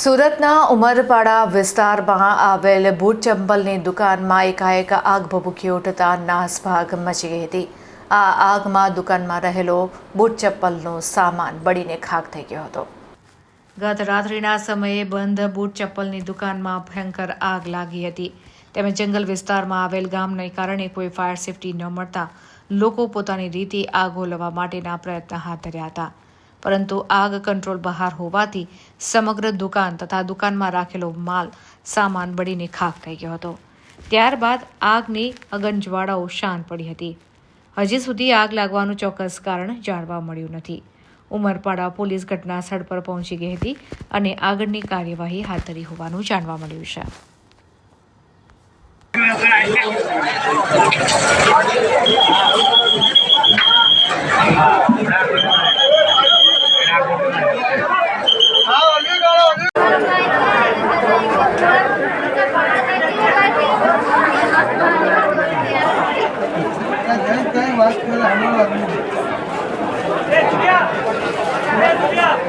સુરતના ઉમરપાડા વિસ્તારમાં આવેલ બૂટ ચંપલની દુકાનમાં એકાએક આગ ભભૂકી ઉઠતા નાસભાગ મચી ગઈ હતી. આ આગમાં દુકાનમાં રહેલો બૂટ ચપ્પલનો સામાન બળીને ખાક થઈ ગયો હતો. ગત રાત્રિના સમયે બંધ બૂટ ચપ્પલની દુકાનમાં ભયંકર આગ લાગી હતી. તેમજ જંગલ વિસ્તારમાં આવેલ ગામને કારણે કોઈ ફાયર સેફટી ન મળતા લોકો પોતાની રીતે આગ ઓલવા માટેના પ્રયત્ન હાથ ધર્યા હતા. પરંતુ આગ કંટ્રોલ બહાર હોવાથી સમગ્ર દુકાન તથા દુકાનમાં રાખેલો માલ સામાન બળીને ખાક થઈ ગયો હતો. ત્યારબાદ આગની અગનજ્વાળાઓ શાંત પડી હતી. હજી સુધી આગ લાગવાનું ચોક્કસ કારણ જાણવા મળ્યું નથી. ઉમરપાડા પોલીસ ઘટના સ્થળ પર પહોંચી ગઈ હતી અને આગળની કાર્યવાહી હાથ ધરી હોવાનું જાણવા મળ્યું છે. Yeah.